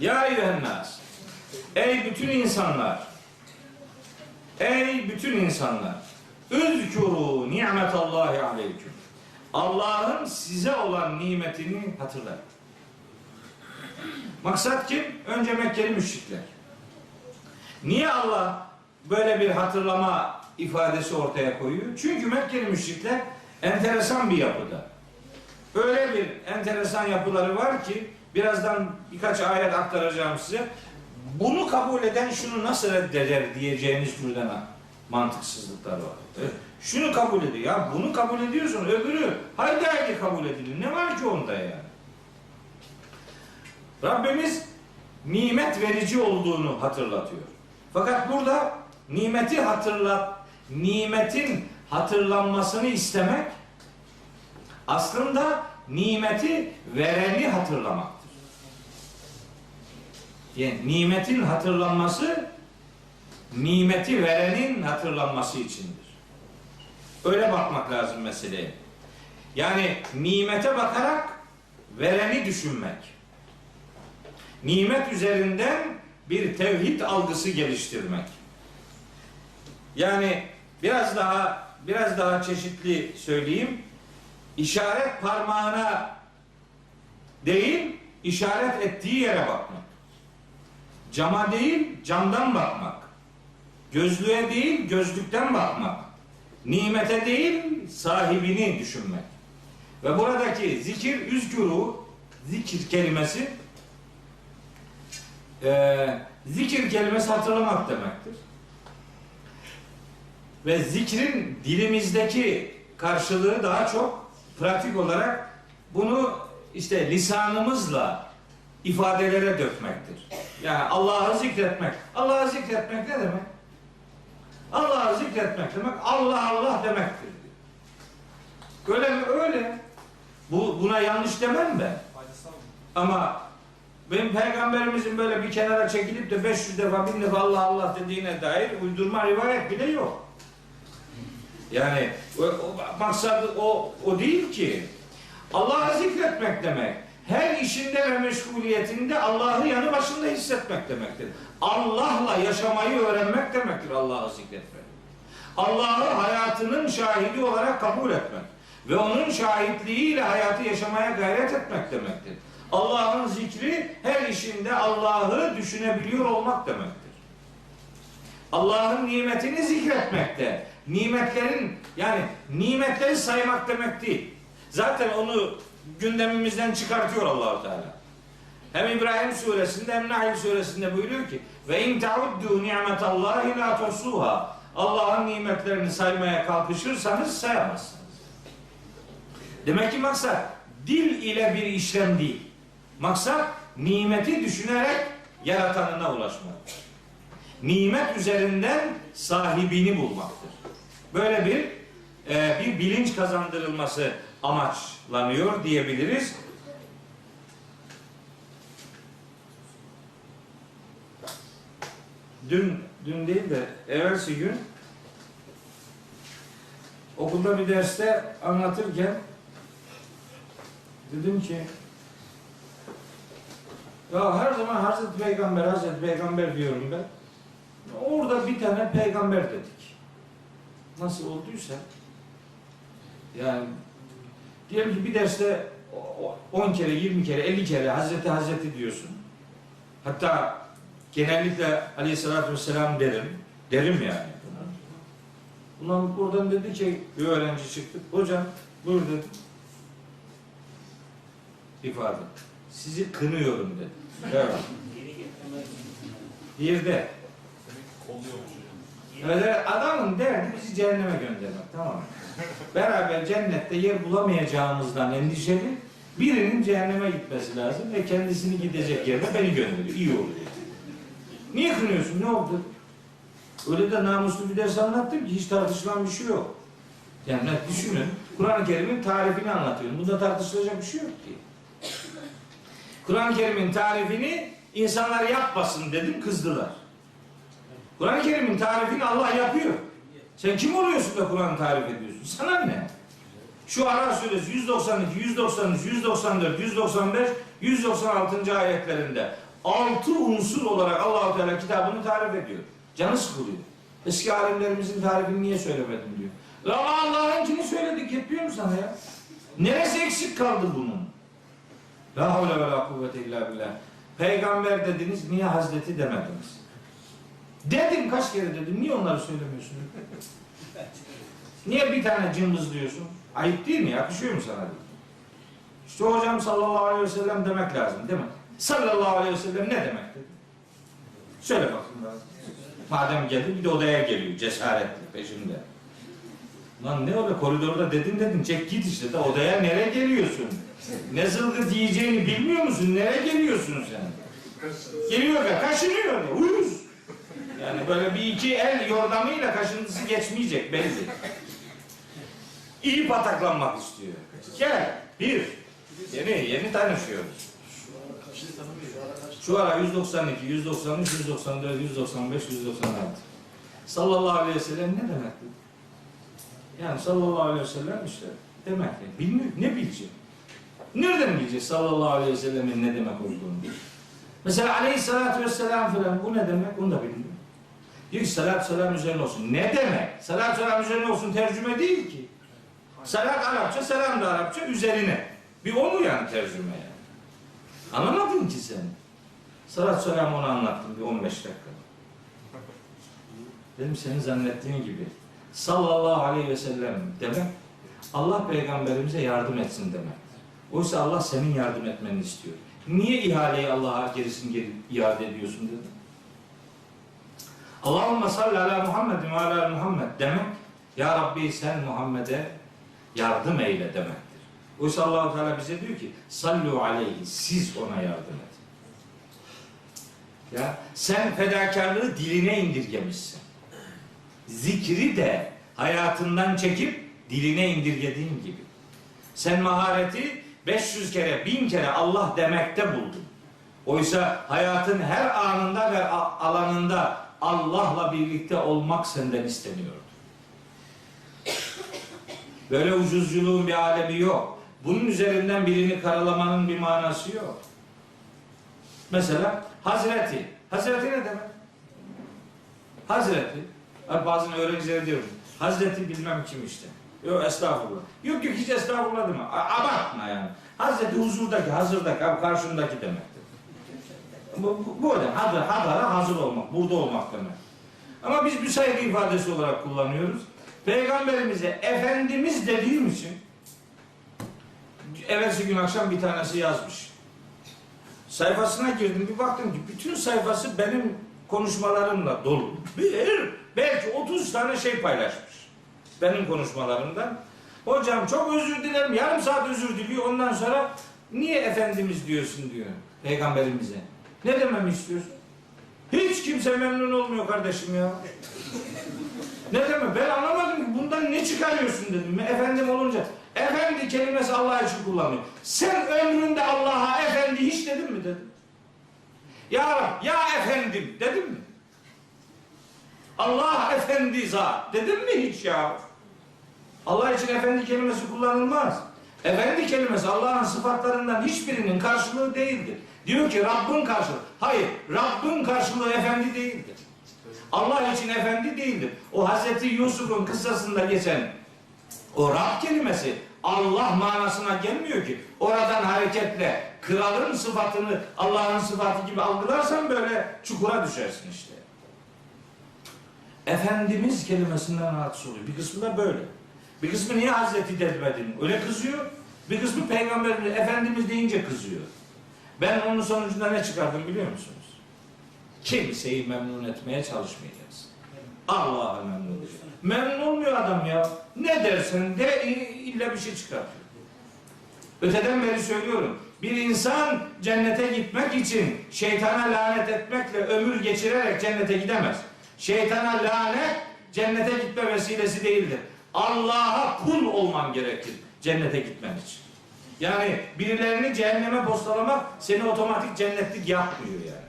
Ya eyyühennas. Ey bütün insanlar. Ey bütün insanlar. Üzkuru nimetallahi aleyküm. Allah'ın size olan nimetini hatırlayın. Maksat kim? Önce Mekkeli müşrikler. Niye Allah böyle bir hatırlama ifadesi ortaya koyuyor? Çünkü Mekkeli müşrikler enteresan bir yapıda. Öyle bir enteresan yapıları var ki birazdan birkaç ayet aktaracağım size. Bunu kabul eden şunu nasıl reddeder diyeceğiniz türden mantıksızlıklar var. Şunu kabul ediyor. Ya bunu kabul ediyorsun öbürü haydi kabul edilir. Ne var ki onda yani? Rabbimiz nimet verici olduğunu hatırlatıyor. Fakat burada nimeti hatırlat, nimetin hatırlanmasını istemek aslında nimeti vereni hatırlamaktır. Yani nimetin hatırlanması nimeti verenin hatırlanması içindir. Öyle bakmak lazım meseleye. Yani nimete bakarak vereni düşünmek. Nimet üzerinden bir tevhid algısı geliştirmek. Yani biraz daha biraz daha çeşitli söyleyeyim. İşaret parmağına değil, işaret ettiği yere bakmak. Cama değil, camdan bakmak. Gözlüğe değil, gözlükten bakmak. Nimete değil, sahibini düşünmek. Ve buradaki zikir, üzguru, zikir kelimesi e, zikir kelimesi hatırlamak demektir. Ve zikrin dilimizdeki karşılığı daha çok pratik olarak bunu işte lisanımızla ifadelere dökmektir. Yani Allah'ı zikretmek. Allah'ı zikretmek ne demek? Allah'ı zikretmek demek Allah Allah demektir. Öyle mi? Öyle. Bu, buna yanlış demem ben. Ama benim peygamberimizin böyle bir kenara çekilip de 500 defa 1000 defa Allah Allah dediğine dair uydurma rivayet bile yok. Yani o, o, maksadı o, o değil ki. Allah'ı zikretmek demek. Her işinde ve meşguliyetinde Allah'ı yanı başında hissetmek demektir. Allah'la yaşamayı öğrenmek demektir Allah'ı zikretmek. Allah'ı hayatının şahidi olarak kabul etmek ve onun şahitliğiyle hayatı yaşamaya gayret etmek demektir. Allah'ın zikri her işinde Allah'ı düşünebiliyor olmak demektir. Allah'ın nimetini zikretmekte. Nimetlerin yani nimetleri saymak demek değil. Zaten onu gündemimizden çıkartıyor Allahu Teala. Hem İbrahim suresinde hem Nahl suresinde buyuruyor ki ve in tauddu ni'metallahi la tuhsuha. Allah'ın nimetlerini saymaya kalkışırsanız sayamazsınız. Demek ki maksat dil ile bir işlem değil. Maksat nimeti düşünerek yaratanına ulaşmak. Nimet üzerinden sahibini bulmaktır. Böyle bir e, bir bilinç kazandırılması amaçlanıyor diyebiliriz. Dün dün değil de evvelsi gün okulda bir derste anlatırken dedim ki ya her zaman Hazreti Peygamber, Hazreti Peygamber diyorum ben. Orada bir tane peygamber dedik. Nasıl olduysa yani diyelim ki bir derste 10 kere, 20 kere, 50 kere Hazreti Hazreti diyorsun. Hatta genellikle Aleyhisselatü Vesselam derim. Derim yani. Ulan buradan dedi ki bir öğrenci çıktı. Hocam buyur dedi. İfade. Sizi kınıyorum dedi. Evet. Bir de Öyle adamın derdi bizi cehenneme göndermek tamam mı? Beraber cennette yer bulamayacağımızdan endişeli birinin cehenneme gitmesi lazım ve kendisini gidecek yerine beni gönderiyor. İyi olur. Niye kınıyorsun? Ne oldu? Öyle de namuslu bir ders anlattım ki hiç tartışılan bir şey yok. Yani düşünün. Kur'an-ı Kerim'in tarifini anlatıyorum. Bunda tartışılacak bir şey yok ki. Kur'an-ı Kerim'in tarifini insanlar yapmasın dedim kızdılar. Kur'an-ı Kerim'in tarifini Allah yapıyor. Sen kim oluyorsun da Kur'an'ı tarif ediyorsun? Sana ne? Şu Araf suresi 192, 193, 194, 195, 196. ayetlerinde altı unsur olarak Allahu Teala kitabını tarif ediyor. Canı sıkılıyor. Eski alimlerimizin tarifini niye söylemedim diyor. La Allah'ınkini söyledik yetmiyor mu sana ya? Neresi eksik kaldı bunun? La havle ve la kuvvete illa billah. Peygamber dediniz, niye Hazreti demediniz? Dedim kaç kere dedim, niye onları söylemiyorsun? Niye bir tane cımbız diyorsun? Ayıp değil mi? Yakışıyor mu sana? diyor. İşte hocam sallallahu aleyhi ve sellem demek lazım değil mi? Sallallahu aleyhi ve sellem ne demek dedi? Söyle bakayım lazım. Madem geldi bir de odaya geliyor cesaretli peşinde. Lan ne öyle koridorda dedin dedin çek git işte de odaya nereye geliyorsun? Ne zılgı diyeceğini bilmiyor musun? Nereye geliyorsun sen? Geliyor ya kaşınıyor uyuz. Yani böyle bir iki el yordamıyla kaşıntısı geçmeyecek belli. İyi pataklanmak istiyor. Gel bir. Yeni yeni tanışıyoruz. Şu ara 192, 193, 194, 195, 196. Sallallahu aleyhi ve sellem ne demekti? Yani sallallahu aleyhi ve sellem işte demek ki bilmiyor. Ne bilecek? Nereden bilecek sallallahu aleyhi ve sellemin ne demek olduğunu? Mesela aleyhissalatü vesselam falan bu ne demek? Onu da bilmiyor. Diyor ki salat selam üzerine olsun. Ne demek? Salat selam üzerine olsun tercüme değil ki. Salat Arapça, selam da Arapça üzerine. Bir o mu yani tercüme yani? Anlamadın ki sen. Salat selam onu anlattım bir 15 dakika. Dedim senin zannettiğin gibi. Sallallahu aleyhi ve sellem demek Allah peygamberimize yardım etsin demektir. Oysa Allah senin yardım etmeni istiyor. Niye ihaleyi Allah'a gerisini geri iade ediyorsun dedim. Allahümme salli ala Muhammedin ve ala Muhammed demek Ya Rabbi sen Muhammed'e yardım eyle demektir. Oysa allah Teala bize diyor ki sallu aleyhi siz ona yardım edin. Ya sen fedakarlığı diline indirgemişsin. Zikri de hayatından çekip diline indirgediğin gibi. Sen mahareti 500 kere, 1000 kere Allah demekte buldun. Oysa hayatın her anında ve alanında Allah'la birlikte olmak senden isteniyordu. Böyle ucuzculuğun bir alemi yok. Bunun üzerinden birini karalamanın bir manası yok. Mesela Hazreti. Hazreti ne demek? Hazreti. Abi bazen öğrencilere diyorum. Hazreti bilmem kim işte. Yok estağfurullah. Yok yok hiç estağfurullah deme. Abartma yani. Hazreti huzurdaki, hazırdaki, abi karşındaki demektir. Bu, bu, bu demek. Hazır, hadara hazır olmak, burada olmak demek. Ama biz saygı ifadesi olarak kullanıyoruz. Peygamberimize Efendimiz dediğim için evvelsi gün akşam bir tanesi yazmış. Sayfasına girdim bir baktım ki bütün sayfası benim konuşmalarımla dolu. Bir, belki 30 tane şey paylaşmış. Benim konuşmalarımdan. Hocam çok özür dilerim. Yarım saat özür diliyor. Ondan sonra niye Efendimiz diyorsun diyor peygamberimize. Ne dememi istiyorsun? Hiç kimse memnun olmuyor kardeşim ya. Ne demek? Ben anlamadım ki bundan ne çıkarıyorsun dedim. Efendim olunca. Efendi kelimesi Allah için kullanıyor. Sen ömründe Allah'a efendi hiç dedin mi dedim. Ya ya efendim dedim mi? Allah efendi zat dedim mi hiç ya? Allah için efendi kelimesi kullanılmaz. Efendi kelimesi Allah'ın sıfatlarından hiçbirinin karşılığı değildir. Diyor ki Rabbin karşılığı. Hayır, Rabbin karşılığı efendi değildir. Allah için efendi değildir. O Hazreti Yusuf'un kıssasında geçen o Rab kelimesi Allah manasına gelmiyor ki. Oradan hareketle kralın sıfatını Allah'ın sıfatı gibi algılarsan böyle çukura düşersin işte. Efendimiz kelimesinden rahatsız oluyor. Bir kısmı da böyle. Bir kısmı niye Hazreti demedin? Öyle kızıyor. Bir kısmı peygamberimiz Efendimiz deyince kızıyor. Ben onun sonucunda ne çıkardım biliyor musunuz? Kimseyi memnun etmeye çalışmayacaksın. Allah'ı memnun edeceksin. Memnun olmuyor adam ya. Ne dersen de illa bir şey çıkartıyor. Öteden beri söylüyorum. Bir insan cennete gitmek için şeytana lanet etmekle ömür geçirerek cennete gidemez. Şeytana lanet cennete gitme vesilesi değildir. Allah'a kul olman gerekir cennete gitmen için. Yani birilerini cehenneme postalamak seni otomatik cennetlik yapmıyor yani.